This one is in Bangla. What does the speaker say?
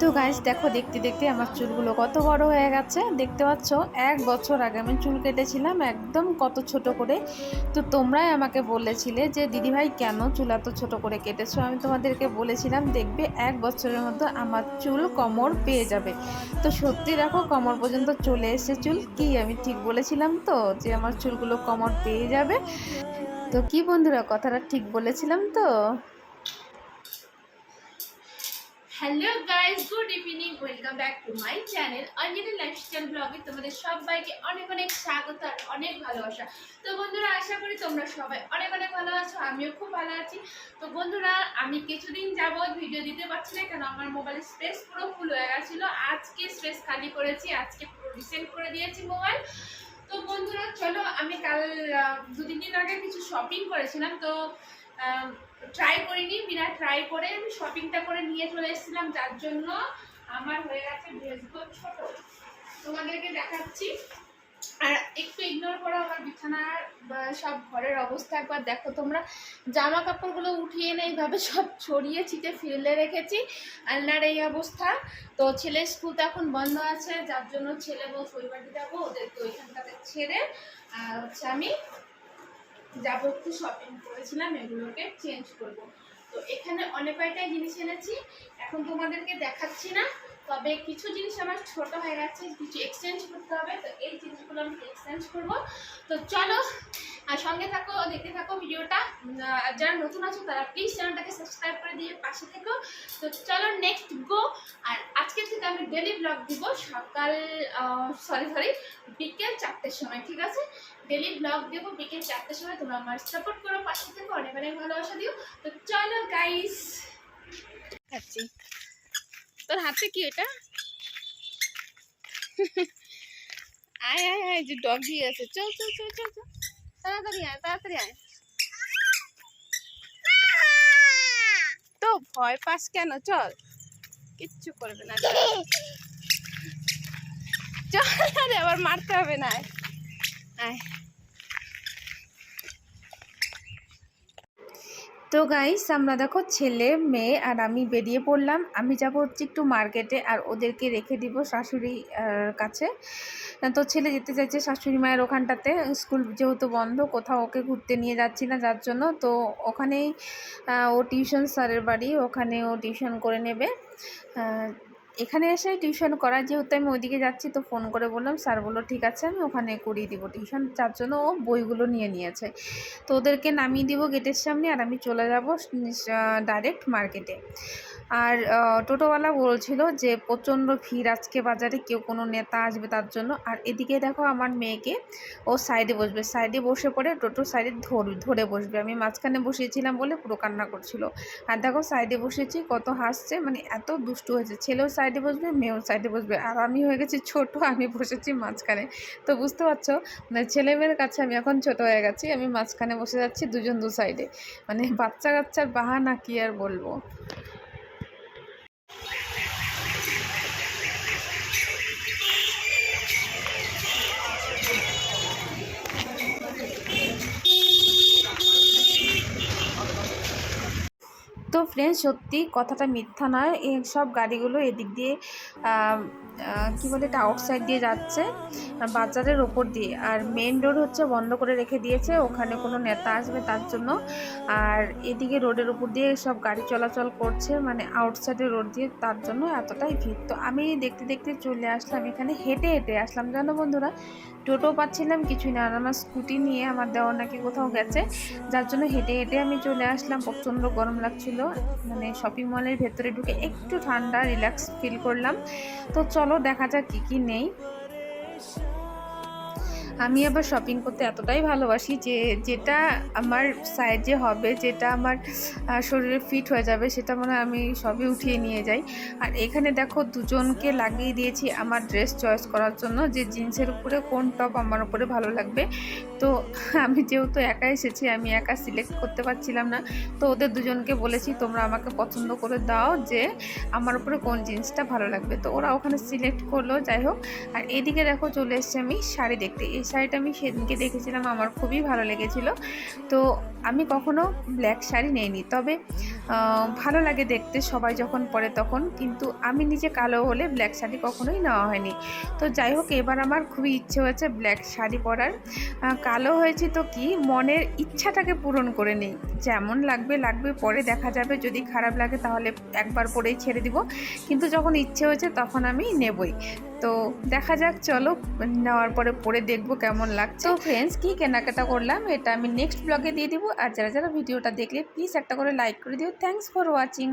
তো গাইস দেখো, দেখতে দেখতে আমার চুলগুলো কত বড় হয়ে গেছে। দেখতে পাচ্ছ, এক বছর আগে আমি চুল কেটেছিলাম, একদম কত ছোট করে। তো তোমরাই আমাকে বলেছিলে যে, দিদিভাই, কেন চুল এত ছোট করে কেটেছো? আমি তোমাদেরকে বলেছিলাম, দেখবে এক বছরের মধ্যে আমার চুল কমর পেয়ে যাবে। তো সত্যি দেখো, কমর পর্যন্ত চলে এসে চুল। কি আমি ঠিক বলেছিলাম তো, যে আমার চুলগুলো কমর পেয়ে যাবে? তো কি বন্ধুরা, কথাটা ঠিক বলেছিলাম তো? Hello guys good evening welcome back to my channel Anjali lifestyle ব্লগে তোমাদের সবাইকে অনেক অনেক স্বাগত আর অনেক ভালোবাসা। তো বন্ধুরা, আশা করি তোমরা সবাই অনেক অনেক ভালো আছো, আমিও খুব ভালো আছি। তো বন্ধুরা, আমি কিছুদিন যাবৎ ভিডিও দিতে পারছি না, কেন আমার মোবাইলের স্পেস পুরো ফুল হয়ে গেছিল। আজকে স্পেস খালি করেছি, আজকে পুরো রিসেন্ট করে দিয়েছি মোবাইল তো বন্ধুরা চলো আমি কাল আহ, দু তিন দিন আগে কিছু শপিং করেছিলাম, তো ট্রাই করিনি বিনা ট্রাই করে আমি শপিংটা করে নিয়ে চলে এসেছিলাম। যার জন্য আমার হয়ে গেছে ড্রেসগুলো ছোট। তোমাদেরকে দেখাচ্ছি। আর একটু ইগনোর করো আমার বিছানার সব ঘরের অবস্থা একবার দেখো তোমরা। জামা কাপড়গুলো উঠিয়ে এনে এইভাবে সব ছড়িয়ে ছিটে ফেলে রেখেছি। আলনার এই অবস্থা। তো ছেলের স্কুল তো এখন বন্ধ আছে, যার জন্য ছেলে বউ বাড়ি যাব ওদেরকে ওইখানটাতে ছেড়ে। আর হচ্ছে আমি যাব একটু শপিং করেছিলাম, এগুলোকে চেঞ্জ করব। তো এখানে অনেক কয়টাই জিনিস এনেছি, এখন তোমাদেরকে দেখাচ্ছি না। তবে কিছু জিনিস আমার ছোট হয়ে গেছে, কিছু এক্সচেঞ্জ করতে হবে। তো এই জিনিসগুলো আমি এক্সচেঞ্জ করব। তো চলো আর সঙ্গে থাকো দেখতে থাকো ভিডিওটা। যারা নতুন আছো তারা প্লিজ চ্যানেলটাকে সাবস্ক্রাইব করে দিয়ে পাশে থেকো। তো চলো নেক্সট গো আর আজকে থেকে আমি ডেলি ব্লগ দিব সকাল সরি সরি বিকেল চারটের সময় ঠিক আছে? ডেলি ব্লগ দেবো বিকেল চারটের সময় তোমরা আমার সাপোর্ট করো পাশে থেকে অনেক অনেক ভালোবাসা দিও। তো চলো গাইস খাচ্ছি। তোর হাতে কি এটা? আয় আয় আয় যে ডগি আছে চল চল চল চল চল তাড়াতাড়ি আয় তাড়াতাড়ি আয় তো ভয় পাস কেন চল কিচ্ছু করবে না চল চল আরে আবার মারতে হবে না আয়। তো গাইস আমরা দেখো ছেলে, মেয়ে আর আমি বেরিয়ে পড়লাম। আমি যাব হচ্ছে একটু মার্কেটে আর ওদেরকে রেখে দিব শাশুড়ি কাছে। তো ছেলে যেতে চাইছে শাশুড়ি মায়ের ওখানটাতে। স্কুল যেহেতু বন্ধ, কোথাও ওকে ঘুরতে নিয়ে যাচ্ছি না যার জন্য। তো ওখানেই ও টিউশন স্যারের বাড়ি, ওখানে ও টিউশন করে নেবে। এখানে এসে টিউশন করা যেহেতু আমি ওইদিকে যাচ্ছি, তো ফোন করে বললাম স্যার বলল, ঠিক আছে, আমি ওখানে করিয়ে দিব টিউশন তার জন্য ও বইগুলো নিয়ে নিয়েছে। তো ওদেরকে নামিয়ে দিব গেটের সামনে, আর আমি চলে যাব ডাইরেক্ট মার্কেটে আর টোটোওয়ালা বলছিল যে, প্রচণ্ড ভিড় আজকে বাজারে, কেউ কোনো নেতা আসবে তার জন্য। আর এদিকে দেখো আমার মেয়েকে ও সাইডে বসবে। সাইডে বসে পড়ে টোটো সাইডে ধর, ধরে বসবে। আমি মাঝখানে বসিয়েছিলাম বলে পুরো কান্না করছিল। আর দেখো সাইডে বসেছি, কত হাসছে মানে এত দুষ্টু হয়েছে। ছেলেও সাইডে বসবে, মেয়েও সাইডে বসবে। আর আমি হয়ে গেছি ছোট, আমি বসেছি মাঝখানে। তো বুঝতে পারছ? মানে ছেলে মেয়ের কাছে আমি এখন ছোট হয়ে গেছি, আমি মাঝখানে বসে যাচ্ছি দুজন দু সাইডে। মানে বাচ্চা কাচ্চার বাহানা কি আর বলব? ফ্রেন্ডস সত্যি কথাটা মিথ্যা নয়। এই সব গাড়িগুলো এদিক দিয়ে কি বলে এটা আউটসাইড দিয়ে যাচ্ছে বাজারের ওপর দিয়ে। আর মেন রোড হচ্ছে বন্ধ করে রেখে দিয়েছে, ওখানে কোনো নেতা আসবে তার জন্য। আর এদিকে রোডের উপর দিয়ে সব গাড়ি চলাচল করছে মানে আউটসাইডের রোড দিয়ে তার জন্য এতটাই ভিড়। তো আমি দেখতে দেখতে চলে আসলাম, এখানে হেঁটে হেঁটে আসলাম। জানো বন্ধুরা, টোটো পাচ্ছিলাম, কিছুই না, আর আমার স্কুটি নিয়ে আমার দেওয়ার নাকি কোথাও গেছে। যার জন্য হেঁটে হেঁটে আমি চলে আসলাম, প্রচণ্ড গরম লাগছিল। মানে শপিং মলের ভেতরে ঢুকে একটু ঠান্ডা রিল্যাক্স ফিল করলাম। তো চলো দেখা যাক কী কী নেই। আমি আবার শপিং করতে এতটাই ভালোবাসি যে যেটা আমার সাইজে হবে, যেটা আমার শরীরে ফিট হয়ে যাবে, সেটা মানে আমি সবই উঠিয়ে নিয়ে যাই। আর এখানে দেখো দুজনকে লাগিয়ে দিয়েছি আমার ড্রেস চয়েস করার জন্য, যে জিন্সের উপরে কোন টপ আমার উপরে ভালো লাগবে। তো আমি যেহেতু একা এসেছি, আমি একা সিলেক্ট করতে পারছিলাম না, তো ওদের দুজনকে বলেছি, তোমরা আমাকে পছন্দ করে দাও যে আমার উপরে কোন জিন্সটা ভালো লাগবে। তো ওরা ওখানে সিলেক্ট করল, যাই হোক। আর এদিকে দেখো চলে এসেছি আমি শাড়ি দেখতে। এই শাড়িটা আমি সেদিনকে দেখেছিলাম আমার খুবই ভালো লেগেছিল। তো আমি কখনো ব্ল্যাক শাড়ি নেইনি। তবে ভালো লাগে দেখতে সবাই যখন পরে তখন, কিন্তু আমি নিজে কালো হলে ব্ল্যাক শাড়ি কখনোই নেওয়া হয়নি। তো যাই হোক, এবার আমার খুবই ইচ্ছে হয়েছে ব্ল্যাক শাড়ি পরার। কালো হয়েছে তো কি, মনের ইচ্ছাটাকে পূরণ করে নিই। যেমন লাগবে লাগবে, পরে দেখা যাবে। যদি খারাপ লাগে তাহলে একবার পরেই ছেড়ে দিব। কিন্তু যখন ইচ্ছে হয়েছে তখন আমি নেবই। তো দেখা যাক, চলো, নেওয়ার পরে পরে দেখব কেমন লাগছে। ফ্রেন্ডস কী কেনাকাটা করলাম? এটা আমি নেক্সট ব্লগে দিয়ে দিব। আর যারা যারা ভিডিওটা দেখলে প্লিজ একটা করে লাইক করে দিও। Thanks for watching